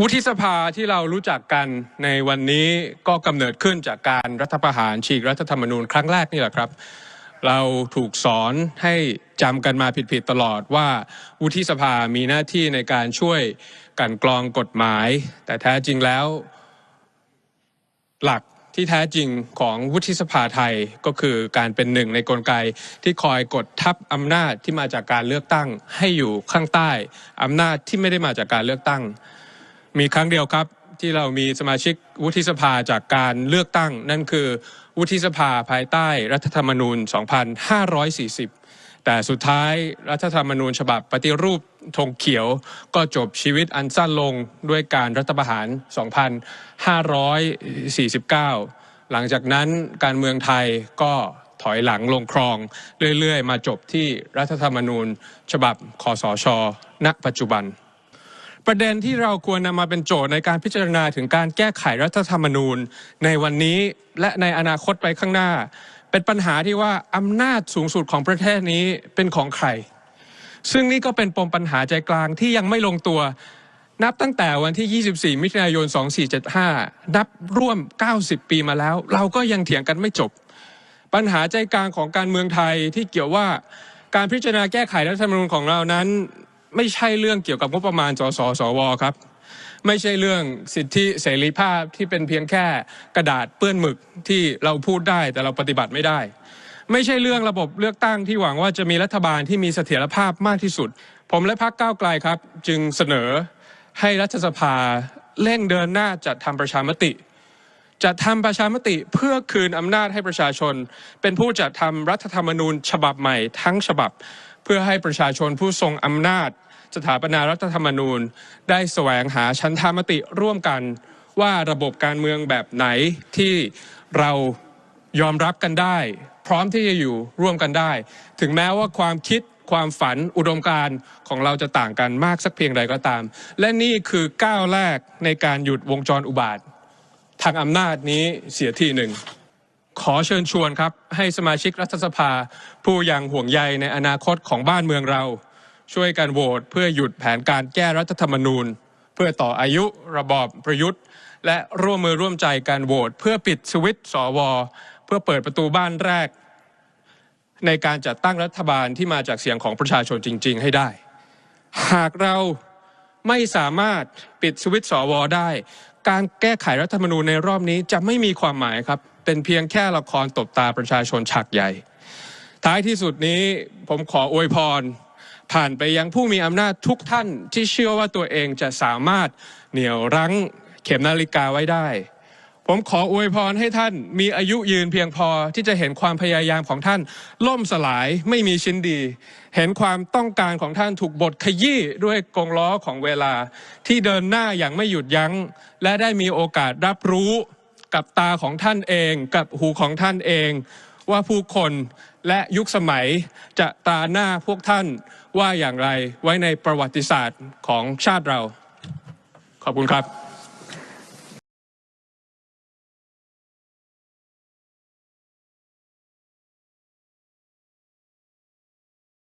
วุฒิสภาที่เรารู้จักกันในวันนี้ก็กำเนิดขึ้นจากการรัฐประหารฉีกรัฐธรรมนูญครั้งแรกนี่แหละครับ เราถูกสอนให้จำกันมาผิดๆตลอดว่า วุฒิสภามีหน้าที่ในการช่วยกันกรองกฎหมาย แต่แท้จริงแล้ว หลักที่แท้จริงของวุฒิสภาไทยก็คือการเป็นหนึ่งในกลไกที่คอยกดทับอำนาจที่มาจากการเลือกตั้ง ให้อยู่ข้างใต้อำนาจที่ไม่ได้มาจากการเลือกตั้ง มีครั้งเดียวครับที่เรามีสมาชิกวุฒิสภาจากการเลือกตั้ง นั่นคือวุฒิสภาภายใต้รัฐธรรมนูญ 2540 แต่สุดท้ายรัฐธรรมนูญฉบับปฏิรูปธงเขียวก็จบชีวิตอันสั้นลงด้วยการรัฐประหาร 2549 หลังจากนั้นการเมืองไทยก็ถอยหลังลงคลองเรื่อยๆ มาจบที่รัฐธรรมนูญ ฉบับคอสช ณ ปัจจุบัน ประเด็นที่เราควรนำมาเป็นโจทย์ในการพิจารณาถึงการแก้ไขรัฐธรรมนูญ ในวันนี้และในอนาคตไปข้างหน้า เป็นปัญหาที่ว่าอำนาจสูงสุดของประเทศนี้เป็นของใคร ซึ่งนี่ก็เป็นปมปัญหาใจกลางที่ยังไม่ลงตัว นับตั้งแต่วันที่ 24 มิถุนายน 2475 นับร่วม 90 ปีมาแล้ว เราก็ยังเถียงกันไม่จบ ปัญหาใจกลางของการเมืองไทยที่เกี่ยวว่าการพิจารณาแก้ไขรัฐธรรมนูญของเรานั้น ไม่ใช่เรื่องเกี่ยวกับงบประมาณสสสวครับ ไม่ใช่เรื่องสิทธิเสรีภาพที่เป็นเพียงแค่กระดาษเปื้อนหมึกที่เราพูดได้แต่เราปฏิบัติไม่ได้ ไม่ใช่เรื่องระบบเลือกตั้งที่หวังว่าจะมีรัฐบาลที่มีเสถียรภาพมากที่สุด ผมและพรรคก้าวไกลครับ จึงเสนอให้รัฐสภาเร่งเดินหน้าจัดทำประชามติจะทำประชามติเพื่อคืนอำนาจให้ประชาชน เป็นผู้จัดทำรัฐธรรมนูญฉบับใหม่ทั้งฉบับ เพื่อให้ประชาชนผู้ทรงอำนาจ สถาปนารัฐธรรมนูญ ได้แสวงหาชั้นธามติร่วมกันว่าระบบการเมืองแบบไหนที่เรายอมรับกันได้ พร้อมที่จะอยู่ร่วมกันได้ ถึงแม้ว่าความคิดความฝันอุดมการณ์ของเราจะต่างกันมากสักเพียงใดก็ตาม และนี่คือก้าวแรกในการหยุดวงจรอุบาท ทางอำนาจนี้เสียทีหนึ่ง ขอเชิญชวนครับ ให้สมาชิกรัฐสภา ผู้ยังห่วงใยในอนาคตของบ้านเมืองเรา ช่วยกันโหวตเพื่อหยุดแผนการแก้รัฐธรรมนูญ เพื่อต่ออายุระบอบประยุทธ์ และร่วมมือร่วมใจการโหวตเพื่อปิดสวิตช์สวเพื่อเปิดประตูบ้านแรก ในการจัดตั้งรัฐบาลที่มาจากเสียงของประชาชนจริง ๆ ให้ได้ หากเราไม่สามารถปิดสวิตช์สวได้ การแก้ไขรัฐธรรมนูญในรอบนี้จะไม่มีความหมายครับ เป็นเพียงแค่ละครตบตาประชาชนฉากใหญ่ ท้ายที่สุดนี้ผมขออวยพร ผ่านไปยังผู้มีอำนาจทุกท่านที่เชื่อว่าตัวเองจะสามารถเหนี่ยวรั้งเข็มนาฬิกาไว้ได้ ผมขออวยพรให้ท่านมีอายุยืนเพียงพอที่จะเห็นความพยายามของท่าน ล่มสลายไม่มีชิ้นดี เห็นความต้องการของท่านถูกบดขยี้ด้วยกงล้อของเวลา ที่เดินหน้าอย่างไม่หยุดยัง้ง และได้มีโอกาสรับรู้กับตาของท่านเอง กับหูของท่านเอง ว่าผู้คนและยุคสมัยจะตราหน้าพวกท่านว่าอย่างไรไว้ในประวัติศาสตร์ของชาติเรา ขอบคุณครับ